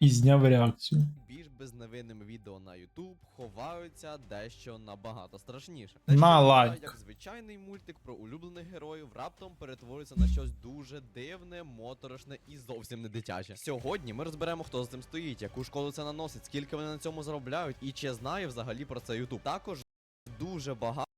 І зняв реакцію. найбільш безневинними відео на YouTube ховаються дещо набагато страшніше. На лайк. Як звичайний мультик про улюблених героїв раптом перетворюється на щось дуже дивне, моторошне і зовсім не дитяче. Сьогодні ми розберемо, хто за цим стоїть, яку школу це наносить, скільки вони на цьому заробляють, і чи знає взагалі про це YouTube. Також дуже багато.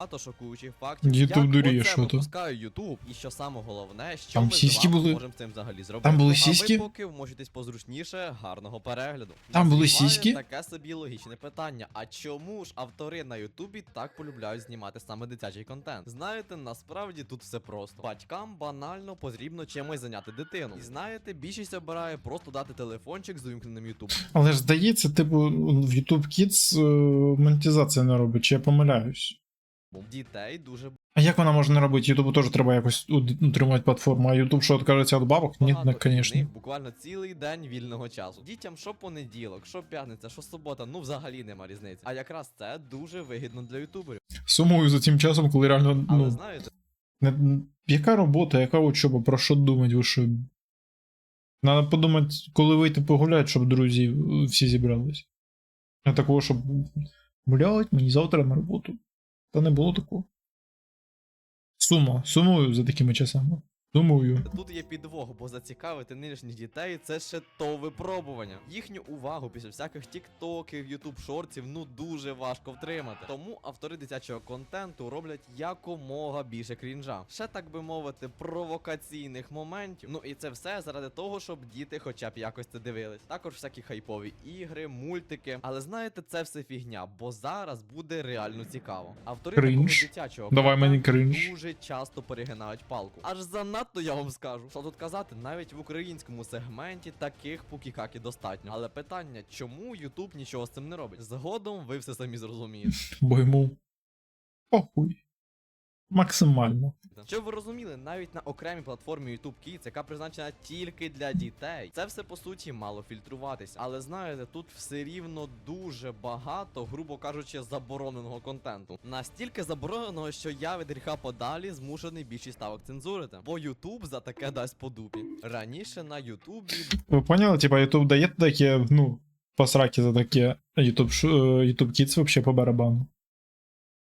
Багато шокуючих фактів. YouTube як дуріє, що то? випускає YouTube, і що саме головне, що Там ми сіськи з вами були? можемо з цим взагалі зробити. Там були А сіськи? ви поки вмочитесь позручніше, гарного перегляду. Там були Назріває сіськи? Таке собі логічне питання. А чому ж автори на Ютубі так полюбляють знімати саме дитячий контент? Знаєте, насправді тут все просто. Батькам банально потрібно чимось зайняти дитину. І знаєте, більшість обирає просто дати телефончик з увімкненим Ютуб. Але ж здається, типу, в YouTube Kids е, монетизація не робить, чи я помиляюсь. Дітей дуже А як вона може не робити? Ютубу теж треба якось утримувати платформу, а Ютуб що відкажеться від бабок? Ні, не, звісно. буквально цілий день вільного часу. Дітям що понеділок, що п'ятниця, що субота, ну взагалі нема різниці. А якраз це дуже вигідно для ютуберів. Сумую за цим часом, коли реально. Але Ну, знаєте, не, яка робота, яка учоба, про що думати, ви що? Надо подумати, коли вийти погуляти, щоб друзі всі зібрались. А такого, щоб. Блять, мені завтра на роботу. Та не було такого. Сума, сумую за такими часами. Сумую. Тут є підвох, бо зацікавити нинішніх дітей це ще то випробування. Їхню увагу після всяких тіктоків, ютуб шортів ну дуже важко втримати. Тому автори дитячого контенту роблять якомога більше крінжа. Ще так би мовити, провокаційних моментів. Ну і це все заради того, щоб діти хоча б якось це дивились. Також всякі хайпові ігри, мультики. Але знаєте, це все фігня, бо зараз буде реально цікаво. Автори Крінж. дитячого Давай мені крінж. дуже часто перегинають палку. Аж занадто я вам скажу. Що тут казати, навіть в українському сегменті таких пукікаки достатньо. Але питання, чому Ютуб нічого з цим не робить? Згодом ви все самі зрозумієте. Бо йому. Похуй. Максимально. Щоб ви розуміли, навіть на окремій платформі YouTube Kids, яка призначена тільки для дітей, це все по суті мало фільтруватися. Але знаєте, тут все рівно дуже багато, грубо кажучи, забороненого контенту. Настільки забороненого, що я від гріха подалі змушений більшість ставок цензурити. Бо YouTube за таке дасть по дупі. Раніше на Ютубі Ви поняли, типа, YouTube дає таке, ну, посраки за таке. YouTube, е, YouTube Kids вообще по барабану.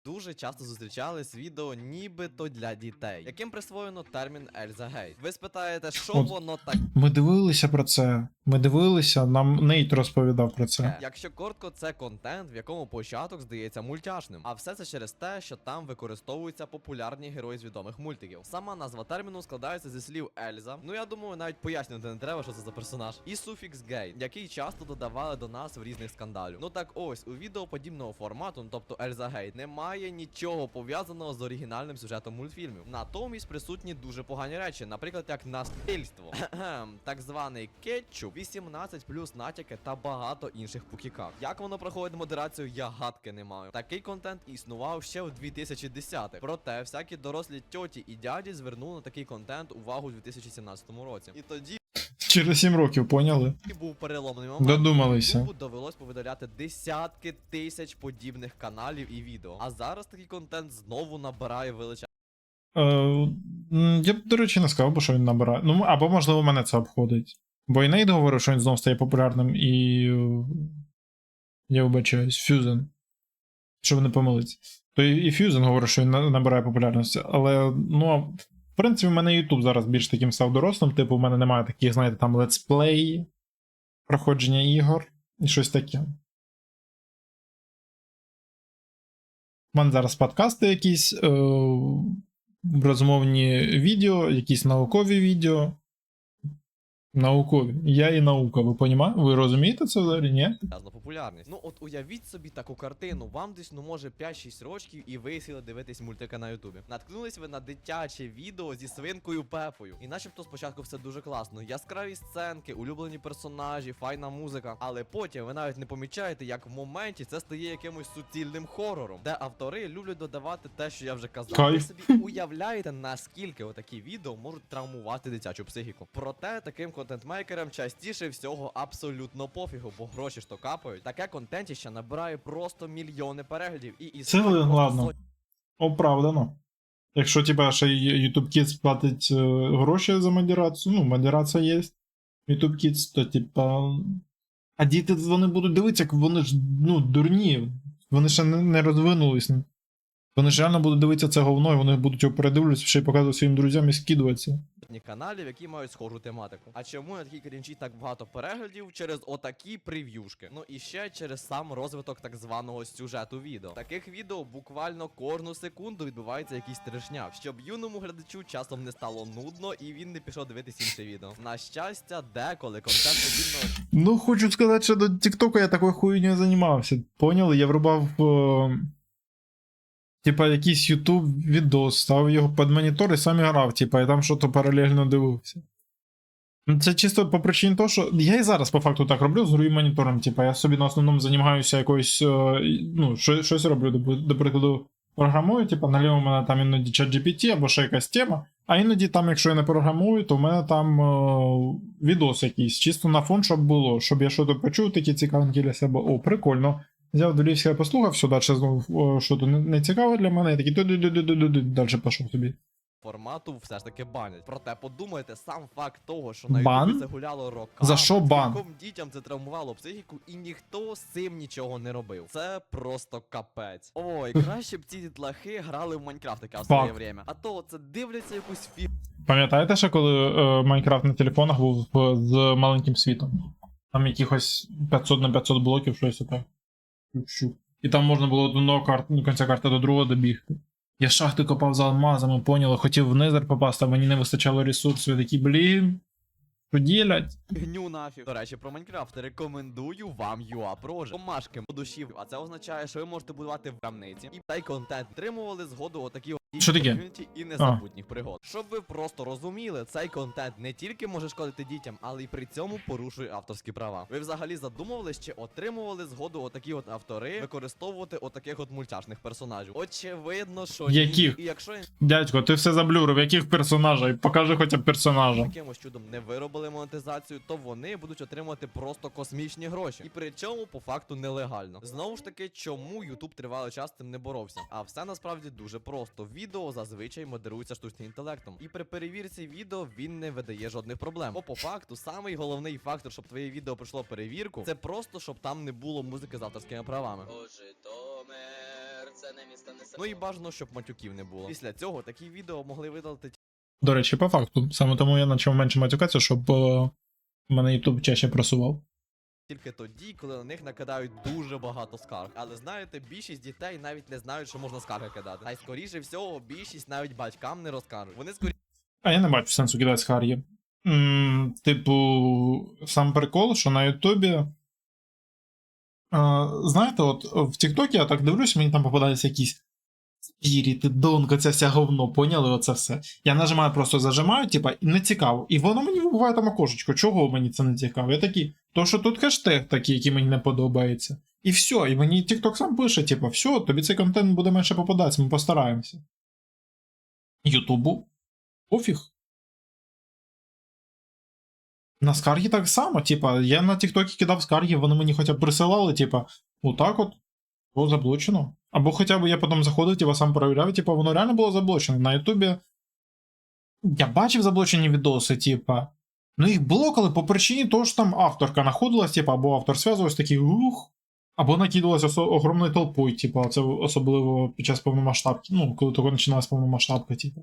Дуже часто зустрічались відео нібито для дітей, яким присвоєно термін Ельза Гейт. Ви спитаєте, що От. воно так? Ми дивилися про це. Ми дивилися, нам Нейт розповідав про це. Якщо коротко, це контент, в якому початок здається мультяшним. А все це через те, що там використовуються популярні герої з відомих мультиків. Сама назва терміну складається зі слів Ельза. Ну я думаю, навіть пояснювати не треба, що це за персонаж. І суфікс гей, який часто додавали до нас в різних скандалів. Ну так ось у відео подібного формату, ну, тобто Ельза Гей, немає нічого пов'язаного з оригінальним сюжетом мультфільмів. Натомість присутні дуже погані речі, наприклад, як насильство, так званий кетчуп, 18 плюс натяки та багато інших пукіках. Як воно проходить модерацію, я гадки не маю. Такий контент існував ще в 2010-х. Проте всякі дорослі тьоті і дяді звернули на такий контент увагу у 2017 році. І тоді Через 7 років, поняли? був переломний момент. Додумалися. Ютубу довелось повидаляти десятки тисяч подібних каналів і відео. А зараз такий контент знову набирає величезну Е, я б, до речі, не сказав, би, що він набирає. Ну, або, можливо, мене це обходить. Бо і Нейт говорив, що він знов стає популярним, і. е, Я вибачаюсь, Фюзен. Щоб не помилитися. То і Фюзен говорить, що він набирає популярності. Але, ну, в принципі, в мене YouTube зараз більш таким став дорослим. Типу, в мене немає таких, знаєте, там летсплей, проходження ігор і щось таке. У мене зараз подкасти якісь, е, розмовні відео, якісь наукові відео. Наукові. Я і наука, ви понімаєте? Ви розумієте це взагалі? Ні? популярність. Ну от уявіть собі таку картину. Вам десь ну може 5-6 років, і ви сіли дивитись мультика на Ютубі. Наткнулись ви на дитяче відео зі свинкою Пепою. І начебто спочатку все дуже класно. Яскраві сценки, улюблені персонажі, файна музика. Але потім ви навіть не помічаєте, як в моменті це стає якимось суцільним хорором, де автори люблять додавати те, що я вже казав. Ви собі уявляєте, наскільки отакі відео можуть травмувати дитячу психіку. Проте таким контентмейкерам частіше всього абсолютно пофігу, бо гроші ж то капають. Таке контентіще набирає просто мільйони переглядів і Це ладно. Оправдано. Якщо типа ще YouTube Kids платить е, гроші за модерацію, ну, модерація є. YouTube Kids, то типа. А діти вони будуть дивитися, як вони ж ну, дурні. Вони ще не, не розвинулись. Вони ж реально будуть дивитися це говно, і вони будуть його передивлюватися, ще й показувати своїм друзям і скидуватися. каналів, які мають схожу тематику. А чому на такій крінчі так багато переглядів через отакі прев'юшки? Ну і ще через сам розвиток так званого сюжету відео. Таких відео буквально кожну секунду відбувається якийсь трешняк, щоб юному глядачу часом не стало нудно і він не пішов дивитись інше відео. На щастя, деколи контент подібного Ну, хочу сказати, що до TikTok я такою хуйнею займався. Поняли? Я врубав. Е... Типа якийсь YouTube відос, ставив його під монітор і сам грав, типа, і там щось паралельно дивився. Ну, Це чисто по причині того, що я і зараз по факту так роблю з другим монітором. Типа, я собі на основному займаюся якоюсь. е, Ну, щось роблю, до, прикладу, програмую, типа, наліво в мене там іноді ChatGPT або ще якась тема. А іноді там, якщо я не програмую, то в мене там е, відос якийсь, чисто на фон, щоб було, щоб я щось почув, такі цікавинки для себе. О, прикольно. Взяв долівся, послухав, все, далі знову що то не, не цікаво для мене, я такий далі пішов собі. формату все ж таки банять. Проте подумайте, сам факт того, що на Бан? Ютубі це гуляло роками. За що бан? Дітям це травмувало психіку, і ніхто з цим нічого не робив. Це просто капець. Ой, краще б ці дітлахи грали в Майнкрафт яке в своє время. А то це дивляться якусь фі. Пам'ятаєте ще, коли е, Майнкрафт на телефонах був е, з маленьким світом? Там якихось 500 на 500 блоків, щось таке. І там можна було до одного карт, ну, кінця карти до другого добігти. Я шахти копав за алмазами, поняло, хотів в незер попасти, а мені не вистачало ресурсів. Я такий, блін, що ділять? Гню нафіг. До речі, про Майнкрафт рекомендую вам UA Project. Помашки по душі. А це означає, що ви можете будувати в рамниці і цей контент отримували згоду отакі от Що таке? і незабутніх пригод. Щоб ви просто розуміли, цей контент не тільки може шкодити дітям, але й при цьому порушує авторські права. Ви взагалі задумувались чи отримували згоду отакі от автори використовувати отаких от мультяшних персонажів? Очевидно, що ні. І якщо Дядько, ти все заблюрив, яких персонажей? Покажи хоча б персонажа. якимось чудом не виробили монетизацію, то вони будуть отримувати просто космічні гроші. І при цьому по факту нелегально. Знову ж таки, чому YouTube тривалий час з цим не боровся? А все насправді дуже просто. Відео зазвичай модерується штучним інтелектом. І при перевірці відео він не видає жодних проблем. Бо по факту, самий головний фактор, щоб твоє відео пройшло перевірку, це просто щоб там не було музики з авторськими правами. Житомир, це не місто не село. Ну і бажано, щоб матюків не було. Після цього такі відео могли видалити До речі, по факту. Саме тому я почав менше матюкатися, щоб е, мене YouTube чаще просував. Тільки тоді, коли на них накидають дуже багато скарг. Але знаєте, більшість дітей навіть не знають, що можна скарги кидати. Та й скоріше всього, більшість навіть батькам не розкажуть. Вони скоріше А я не бачу сенсу кидати скарги. М, Типу, сам прикол, що на Ютубі. Знаєте, от в Тіктокі я так дивлюсь, мені там попадаються якісь спіріти, донка, це вся говно, поняли оце все. Я нажимаю, просто зажимаю, типа, і не цікаво. І воно мені вибиває там окошечко. Чого мені це не цікаво? Я такий, то що тут хештег такий, який мені не подобається. І все, і мені TikTok сам пише, типа, все, тобі цей контент буде менше попадатися, ми постараємося. Ютубу пофіг. На скарги так само, типа, я на Тіктокі кидав скарги, вони мені хоча б присилали, типа, отак от, було заблочено. Або хоча б я потім заходив, типа, сам перевіряв, типа, воно реально було заблочено. На Ютубі. Я бачив заблочені відоси, типа. Ну їх блокали по причині того, що там авторка знаходилась, типа, або автор зв'язувався такий ух. Або накидалась огромною толпою, типа, це особливо під час повномасштабки. Ну, коли тільки починалась повномасштабка, типа.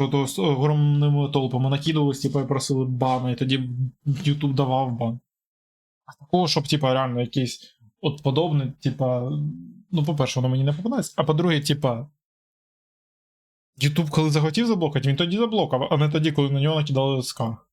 Що то з огромними толпами накидувались, типа, і просили бана, і тоді YouTube давав бан. А такого, щоб, типа, реально якийсь от подобне, типа. Ну, по-перше, воно мені не попадається. А по-друге, типа. YouTube, коли захотів заблокати, він тоді заблокав, а не тоді, коли на нього накидали скарг.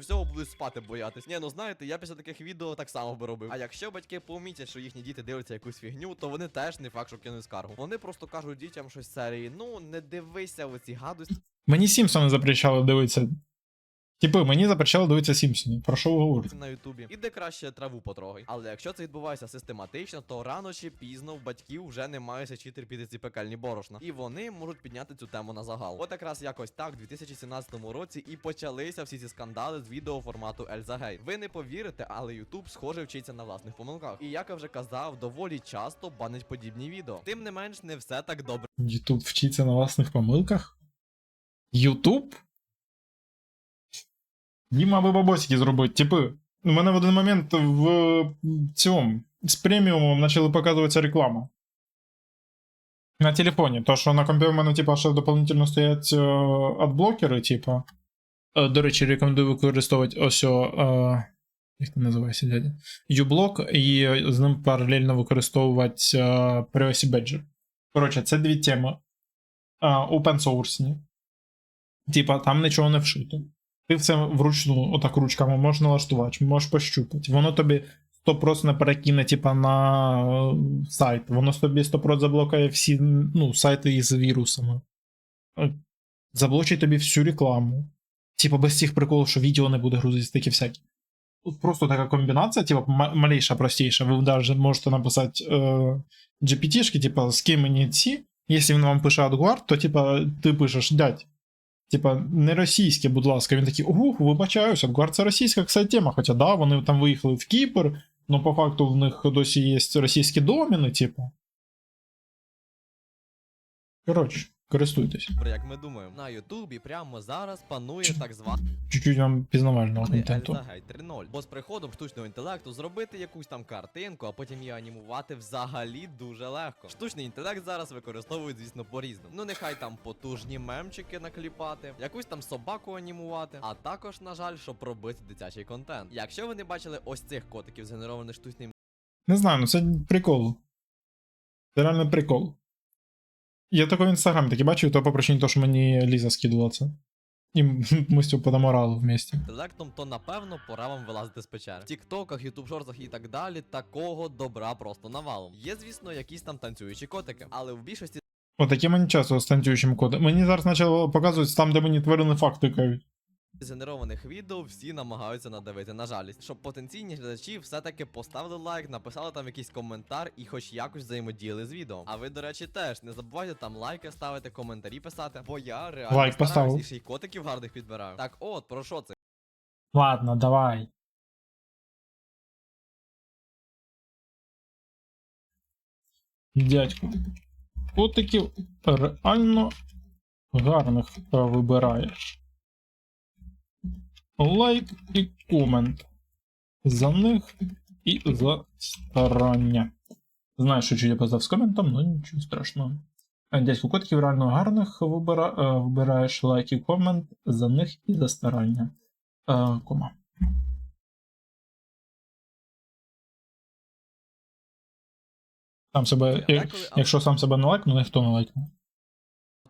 всього будуть спати боятись. Ні, ну знаєте, я після таких відео так само би робив. А якщо батьки помітять, що їхні діти дивляться якусь фігню, то вони теж не факт, що кинуть скаргу. Вони просто кажуть дітям щось з серії, ну не дивися в оці гадості. Мені Сімпсони запрещали дивитися. Типи, мені запрещали дивитися Сімпсони. Про що ви говорите? на Ютубі, і де краще траву потрогай. Але якщо це відбувається систематично, то рано чи пізно в батьків вже немає сечі терпіти ці пекельні борошна. І вони можуть підняти цю тему на загал. От якраз якось так, в 2017 році і почалися всі ці скандали з відео формату Ельза Гей. Ви не повірите, але Ютуб схоже вчиться на власних помилках. І як я вже казав, доволі часто банить подібні відео. Тим не менш, не все так добре. Ютуб вчиться на власних помилках? Ютуб? Діма аби бабосики зробити. Типи, у мене в один момент в цьому з преміумом почали показуватися реклама. На телефоні. То, що на компі в мене, типа, ще дополнительно стоять е, адблокери, типа. Е, До речі, рекомендую використовувати ось. о, Е, як це називається, дядя? uBlock, і з ним паралельно використовувати Privacy Badger. Коротше, це дві теми. Open source. Типа, там нічого не вшито. Ти все вручну, отак ручками можеш налаштувати, можеш пощупати. Воно тобі 100% не перекине, типа, на е, сайт. Воно тобі 100% заблокає всі ну, сайти із вірусами. Е, Заблочить тобі всю рекламу. Типа, без цих приколів, що відео не буде грузитися, такі всякі. Тут просто така комбінація, типа, малейша, простіша. Ви навіть можете написати е, GPT-шки, типа, з ким мені ці. Якщо він вам пише AdGuard, то типа, ти пишеш, дядь. Типа, не російське, будь ласка. Він такий, угу, вибачаюся, AdGuard це російська кстати, тема. Хоча да, вони там виїхали в Кіпр, але по факту в них досі є російські доміни, типу. Коротше, користуйтесь. як ми думаємо. На Ютубі прямо зараз панує так званий Чуть-чуть вам пізнавального контенту. Гей 3.0. Бо з приходом штучного інтелекту зробити якусь там картинку, а потім її анімувати взагалі дуже легко. Штучний інтелект зараз використовують, звісно, по-різному. Ну нехай там потужні мемчики накліпати, якусь там собаку анімувати, а також, на жаль, щоб робити дитячий контент. Якщо ви не бачили ось цих котиків, згенерованих штучним Не знаю, ну це прикол. Це реально прикол. Я такой в інстаграмі таки бачив, то по причині того, що мені Ліза скидувала це. І ми з цього подаморали вместе. інтелектом, то напевно пора вам вилазити з печери. В тіктоках, ютуб шортах і так далі, такого добра просто навалом. Є, звісно, якісь там танцюючі котики, але в більшості Отакі мені часто з танцюючим кодом. Мені зараз почало показувати там, де мені тварини факт тикають. Згенерованих відео всі намагаються надавити на жалість, щоб потенційні глядачі все-таки поставили лайк, написали там якийсь коментар і хоч якось взаємодіяли з відео. А ви, до речі, теж не забувайте там лайки ставити, коментарі писати, бо я реально Лайк поставив. і ще й котиків гарних підбираю. Так от, про що це? Ладно, давай. Дядьку. Котиків реально гарних е, вибираєш. Лайк і комент. За них і за старання. Знаю, що чуть я писав з коментом, але нічого страшного. Е, Дядьку котиків реально гарних вибира, е, вибираєш лайк і комент за них і за старання. Е, кома. Сам себе, як- якщо сам себе не лайкнув, ніхто не лайкнув.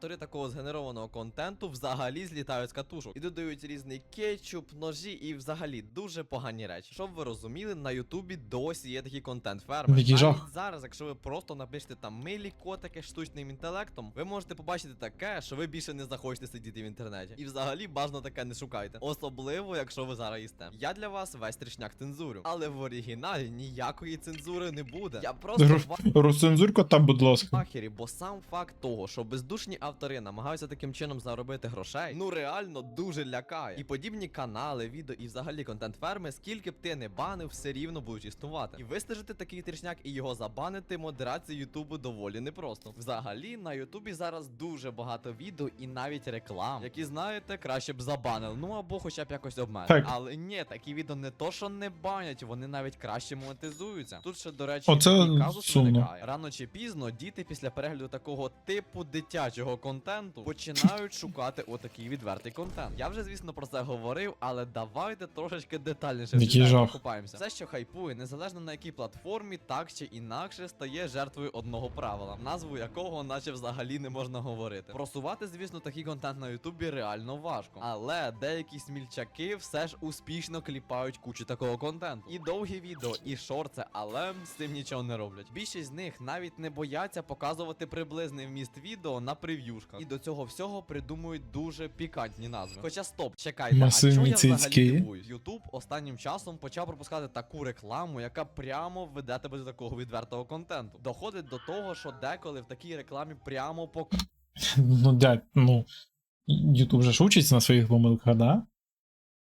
Автори такого згенерованого контенту взагалі злітають з катушок і додають різний кетчуп, ножі і взагалі дуже погані речі. Щоб ви розуміли, на Ютубі досі є такий контент. Навіть зараз, якщо ви просто напишете там милі котики штучним інтелектом, ви можете побачити таке, що ви більше не захочете сидіти в інтернеті. І взагалі бажано таке не шукайте. Особливо, якщо ви зараз їсте. Я для вас весь трішняк цензурю, але в оригіналі ніякої цензури не буде. Я просто Роз- Розцензур кота, будь ласка. Ахері, бо сам факт того, що бездушні автори намагаються таким чином заробити грошей, ну реально дуже лякає. І подібні канали, відео і взагалі контент ферми, скільки б ти не банив, все рівно будуть існувати. І вистежити такий трішняк і його забанити модерації Ютубу доволі непросто. Взагалі на Ютубі зараз дуже багато відео і навіть реклам, які знаєте, краще б забанили. Ну або хоча б якось обмежили. Але ні, такі відео не то, що не банять, вони навіть краще монетизуються. Тут ще, до речі, Оце казус виникає. Рано чи пізно діти після перегляду такого типу дитячого контенту починають шукати отакий відвертий контент. Я вже, звісно, про це говорив, але давайте трошечки детальніше покупаємося. Все, що хайпує, незалежно на якій платформі, так чи інакше стає жертвою одного правила, назву якого, наче взагалі не можна говорити. Просувати, звісно, такий контент на Ютубі реально важко. Але деякі смільчаки все ж успішно кліпають кучу такого контенту. І довгі відео, і шорти, але з цим нічого не роблять. Більшість з них навіть не бояться показувати приблизний вміст відео на прев'ю юшка. І до цього всього придумують дуже пікантні назви. Хоча стоп, чекайте, а чого я взагалі дивуюсь? Ютуб останнім часом почав пропускати таку рекламу, яка прямо веде тебе до такого відвертого контенту. Доходить до того, що деколи в такій рекламі прямо Ну, дядь, ну. Ютуб же ж учиться на своїх помилках, да?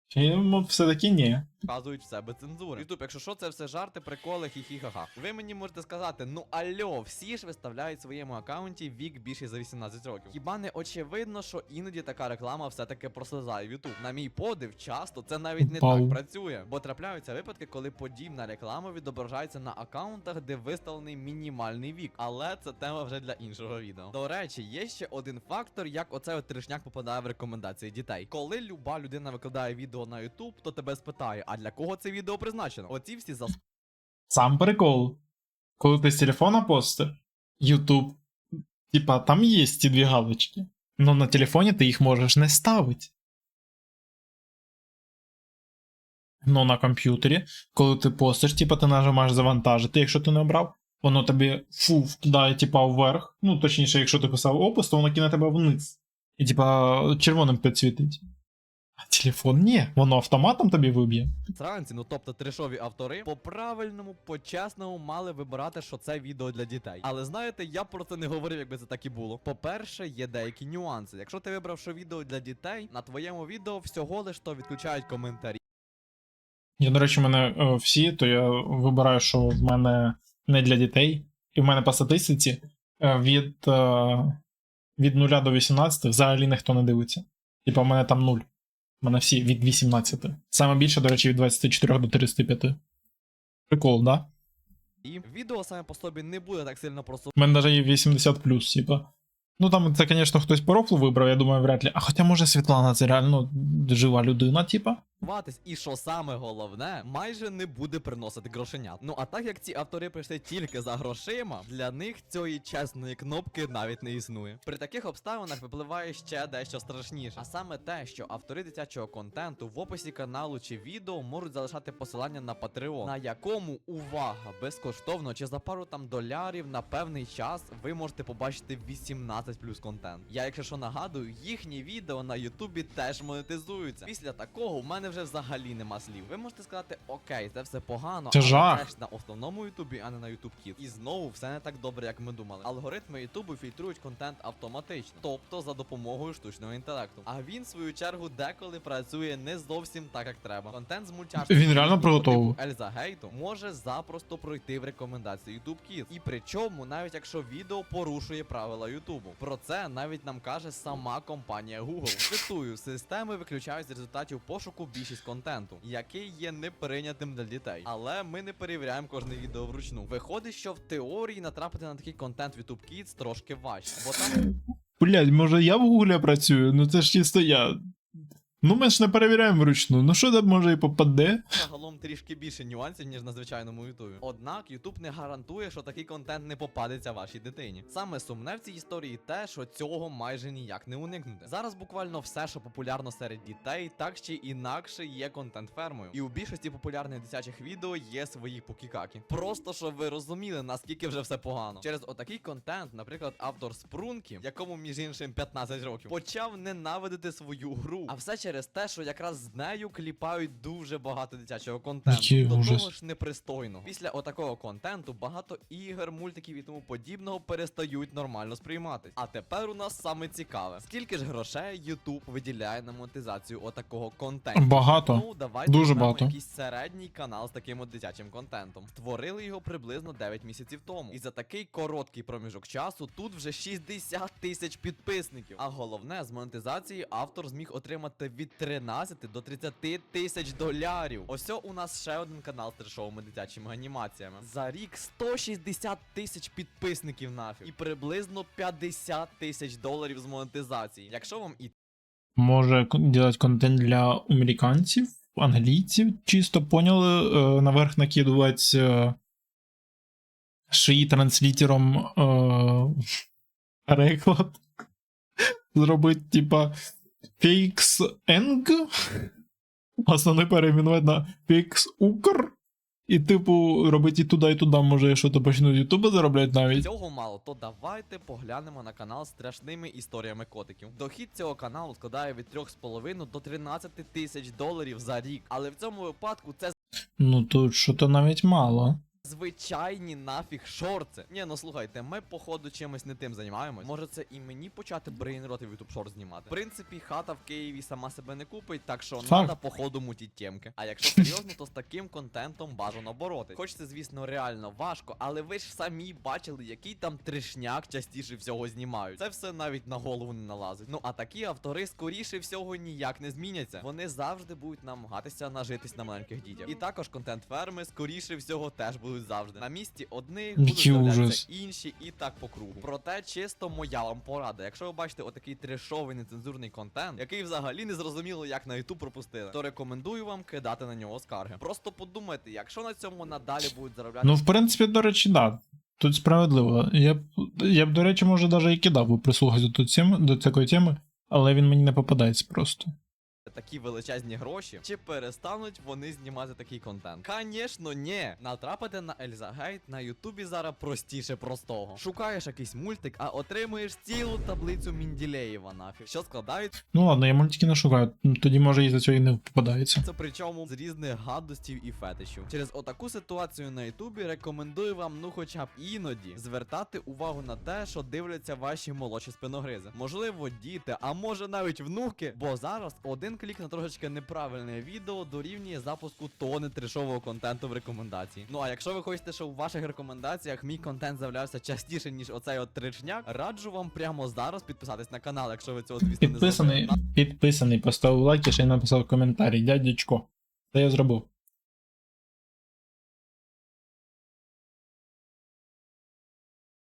Чи ну, все-таки ні. Показують в себе цензури. Ютуб, якщо що, це все жарти, приколи, хі-хі-ха-ха. Ви мені можете сказати, ну альо, всі ж виставляють в своєму аккаунті вік більше за 18 років. Хіба не очевидно, що іноді така реклама все-таки прослизає в Ютуб. На мій подив, часто це навіть не Пау. так працює. Бо трапляються випадки, коли подібна реклама відображається на аккаунтах, де виставлений мінімальний вік. Але це тема вже для іншого відео. До речі, є ще один фактор, як оцей от трешняк попадає в рекомендації дітей. Коли люба людина викладає відео на Ютуб, то тебе спитає, а для кого це відео призначено? Оці всі за Сам прикол. Коли ти з телефона постиш, Ютуб, типа, там є ті дві галочки. Но на телефоні ти їх можеш не ставити. Но на комп'ютері, коли ти постиш, типа ти нажимаєш завантажити, якщо ти не обрав, воно тобі фу вкидає, типа, вверх. Ну, точніше, якщо ти писав опис, то воно кине тебе вниз. І типа червоним підсвітить. А телефон ні, воно автоматом тобі виб'є. Сранці, ну тобто трешові автори, по правильному, по-чесному мали вибирати, що це відео для дітей. Але знаєте, я про це не говорив, якби це так і було. По-перше, є деякі нюанси. Якщо ти вибрав, що відео для дітей, на твоєму відео всього лиш то відключають коментарі. Я, до речі, в мене е, всі, то я вибираю, що в мене не для дітей. І в мене по статистиці е, від, е, від 0 до 18 взагалі ніхто не дивиться. Типа, в мене там 0. У мене всі від 18. Саме більше, до речі, від 24 до 35. Прикол, да? І відео саме по собі не буде так сильно просто У мене навіть є 80 типа. Ну там це, звісно, хтось по рофлу вибрав, я думаю, вряд ли. А хоча може Світлана, це реально жива людина, типа. Ватись, і що саме головне, майже не буде приносити грошенят. Ну а так як ці автори прийшли тільки за грошима, для них цієї чесної кнопки навіть не існує. При таких обставинах випливає ще дещо страшніше, а саме те, що автори дитячого контенту в описі каналу чи відео можуть залишати посилання на Patreon, на якому увага безкоштовно чи за пару там долярів на певний час ви можете побачити 18 плюс контент. Я, якщо що нагадую, їхні відео на Ютубі теж монетизуються. Після такого в мене вже взагалі нема слів. Ви можете сказати, окей, це все погано, Це але жах. це ж на основному Ютубі, а не на Ютуб Kids. І знову все не так добре, як ми думали. Алгоритми Ютубу фільтрують контент автоматично, тобто за допомогою штучного інтелекту. А він, в свою чергу, деколи працює не зовсім так, як треба. Контент з мультяшки Він реально приготовив. Ельза Гейту може запросто пройти в рекомендації YouTube Kids. І причому, навіть якщо відео порушує правила Ютубу. Про це навіть нам каже сама компанія Google. Цитую, системи виключають з результатів пошуку більшість контенту, який є неприйнятим для дітей. Але ми не перевіряємо кожне відео вручну. Виходить, що в теорії натрапити на такий контент в YouTube Kids трошки важче, бо там Блять, може я в гуглі працюю? Ну це ж чисто я. Ну ми ж не перевіряємо вручну. Ну що там може і попаде? загалом трішки більше нюансів, ніж на звичайному Ютубі. Однак Ютуб не гарантує, що такий контент не попадеться вашій дитині. Саме сумне в цій історії те, що цього майже ніяк не уникнути. Зараз буквально все, що популярно серед дітей, так чи інакше є контент фермою. І у більшості популярних дитячих відео є свої покікаки. Просто щоб ви розуміли, наскільки вже все погано. Через отакий контент, наприклад, автор Спрункі, якому між іншим 15 років, почав ненавидити свою гру. А все через те, що якраз з нею кліпають дуже багато дитячого контенту. Який До ужас. того ж непристойно. Після отакого контенту багато ігор, мультиків і тому подібного перестають нормально сприйматись. А тепер у нас саме цікаве: скільки ж грошей YouTube виділяє на монетизацію отакого контенту? Багато. Ну, давайте Дуже візьмемо багато. якийсь середній канал з таким от дитячим контентом. Створили його приблизно 9 місяців тому. І за такий короткий проміжок часу тут вже 60 тисяч підписників. А головне, з монетизації автор зміг отримати від 13 до 30 тисяч долярів. Ось у нас ще один канал з трешовими дитячими анімаціями. За рік 160 тисяч підписників нафіг. І приблизно 50 тисяч доларів з монетизації. Якщо вам і Може делать контент для американців, англійців, чисто поняли, е, наверх накидувати е, шиї транслітером е, переклад. Зробити, типа, фейкс енг. Основне перейменувати на укр. І, типу, робити і туди, і туди, може, я що то почну з Ютуба заробляти навіть. Цього мало, то давайте поглянемо на канал з страшними історіями котиків. Дохід цього каналу складає від 3,5 до 13 тисяч доларів за рік. Але в цьому випадку це Ну тут що то навіть мало. Звичайні нафіг шорти. Ні, ну слухайте, ми походу чимось не тим займаємось. Може це і мені почати брейнроти в YouTube Shorts знімати. В принципі, хата в Києві сама себе не купить, так що надо походу мутіть темки. А якщо серйозно, то з таким контентом бажано боротись. Хоч це, звісно, реально важко, але ви ж самі бачили, який там трешняк частіше всього знімають. Це все навіть на голову не налазить. Ну а такі автори скоріше всього ніяк не зміняться. Вони завжди будуть намагатися нажитись на маленьких дітях. І також контент ферми скоріше всього теж будуть завжди. На місці одних будуть з'являтися ужас. інші і так по кругу. Проте чисто моя вам порада. Якщо ви бачите отакий трешовий нецензурний контент, який взагалі не зрозуміло, як на YouTube пропустили, то рекомендую вам кидати на нього скарги. Просто подумайте, якщо на цьому надалі будуть заробляти Ну, в принципі, до речі, да. Тут справедливо. Я б, я б, до речі, може, навіть і кидав би прислухати до, до такої теми, але він мені не попадається просто. Такі величезні гроші, чи перестануть вони знімати такий контент? Конечно, ні. Натрапити на Ельзагейт на Ютубі зараз простіше простого. Шукаєш якийсь мультик, а отримуєш цілу таблицю Мінділеєва нафіг, що складають Ну ладно, я мультики не шукаю, ну, тоді може і за цього і не попадається. Це причому з різних гадостів і фетишів. Через отаку ситуацію на Ютубі рекомендую вам, ну хоча б іноді, звертати увагу на те, що дивляться ваші молодші спиногризи. Можливо, діти, а може навіть внуки. Бо зараз один клік на трошечки неправильне відео дорівнює запуску тони трешового контенту в рекомендації. Ну а якщо ви хочете, щоб у ваших рекомендаціях мій контент з'являвся частіше, ніж оцей от тричняк, раджу вам прямо зараз підписатись на канал, якщо ви цього звісно не Підписаний, зробили. підписаний, поставив лайк і ще й написав коментарі, дядечко. Це я зробив.